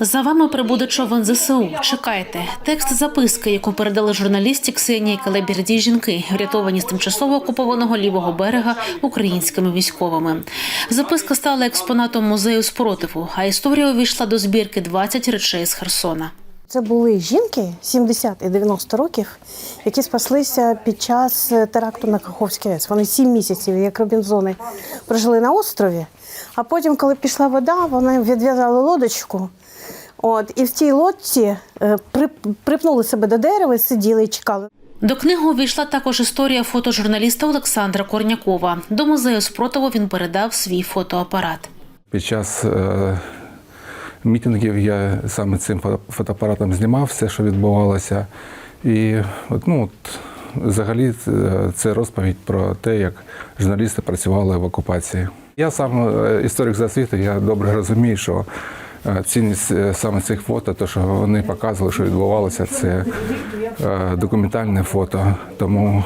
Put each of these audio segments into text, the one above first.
За вами прибуде човен ЗСУ. Чекайте. Текст записки, яку передали журналісті Ксенії Калебірді жінки, врятовані з тимчасово окупованого лівого берега українськими військовими. Записка стала експонатом музею спротиву, а історія увійшла до збірки «20 речей з Херсона. Це були жінки 70 і 90 років, які спаслися під час е, теракту на Каховській АЕС. Вони 7 місяців, як Робінзони, прожили на острові. А потім, коли пішла вода, вони відв'язали лодочку. От, і в цій лодці е, припнули себе до дерева, сиділи і чекали. До книги увійшла також історія фотожурналіста Олександра Корнякова. До музею спротиву він передав свій фотоапарат. Під час е, мітингів я саме цим фотоапаратом знімав все, що відбувалося. І от, ну, от, взагалі це- це розповідь про те, як журналісти працювали в окупації. Я сам е, історик за освітою, я добре розумію, що е, цінність е, саме цих фото, то, що вони показували, що відбувалося, це е, документальне фото. Тому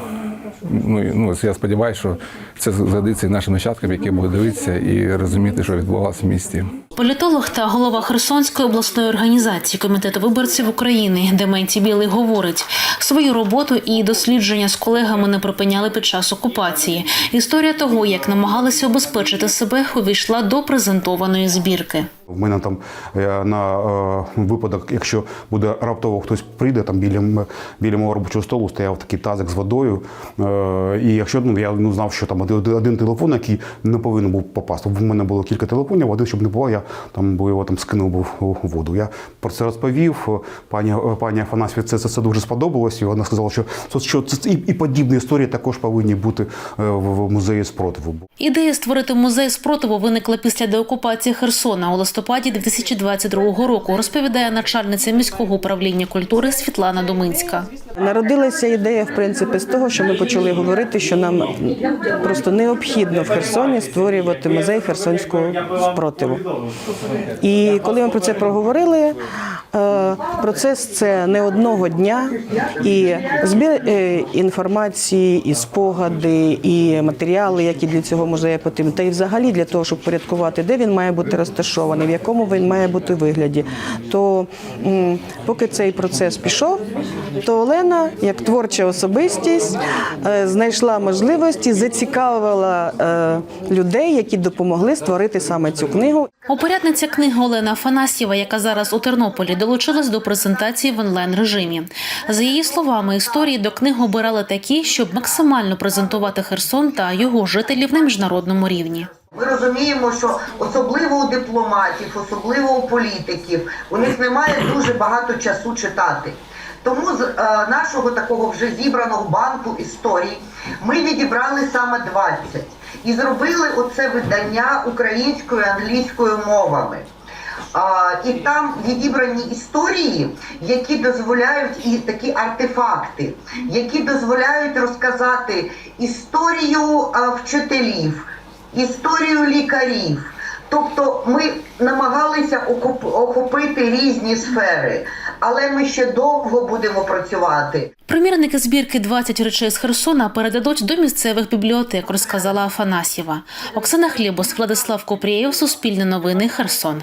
ну, ну, я сподіваюся, що це згодиться і нашим нащадкам, які будуть дивитися і розуміти, що відбувалося в місті. Політолог та голова Херсонської обласної організації комітету виборців України Дементій Білий говорить, свою роботу і дослідження з колегами не припиняли під час окупації. Історія того, як намагалися обезпечити себе, увійшла до презентованої збірки. В мене там е, на е, випадок, якщо буде раптово хтось прийде, там біля, біля мого робочого столу стояв такий тазик з водою. Е, і якщо ну, я ну, знав, що там один, телефон, який не повинен був попасти. В мене було кілька телефонів, один, щоб не було, я там бо його там скинув був у воду. Я про це розповів. Пані, пані Афанасьєві це, це, це дуже сподобалось. І вона сказала, що, що це і, і подібні історії також повинні бути в, в музеї спротиву. Ідея створити музей спротиву виникла після деокупації Херсона у листопаді 2022 року, розповідає начальниця міського управління культури Світлана Доминська. Народилася ідея, в принципі, з того, що ми почали говорити, що нам просто необхідно в Херсоні створювати музей херсонського спротиву. І коли ми про це проговорили, е, процес це не одного дня, і збір е, інформації, і спогади, і матеріали, які для цього музею потрібні, та й взагалі для того, щоб порядкувати, де він має бути розташований, в якому він має бути вигляді. То поки цей процес пішов, то Олена, як творча особистість, е, знайшла можливості, зацікавила е, людей, які допомогли створити саме цю книгу. Упорядниця книги Олена Афанасьєва, яка зараз у Тернополі, долучилась до презентації в онлайн режимі. За її словами, історії до книги обирали такі, щоб максимально презентувати Херсон та його жителів на міжнародному рівні. Ми розуміємо, що особливо у дипломатів, особливо у політиків, у них немає дуже багато часу читати. Тому з е, нашого такого вже зібраного банку історій ми відібрали саме 20 і зробили оце видання українською і англійською мовами. А, і там відібрані історії, які дозволяють і такі артефакти, які дозволяють розказати історію а, вчителів, історію лікарів. Тобто ми намагалися охопити різні сфери, але ми ще довго будемо працювати. Примірники збірки «20 речей з Херсона передадуть до місцевих бібліотек, розказала Афанасьєва. Оксана Хлібос, Владислав Купрієв, Суспільне новини, Херсон.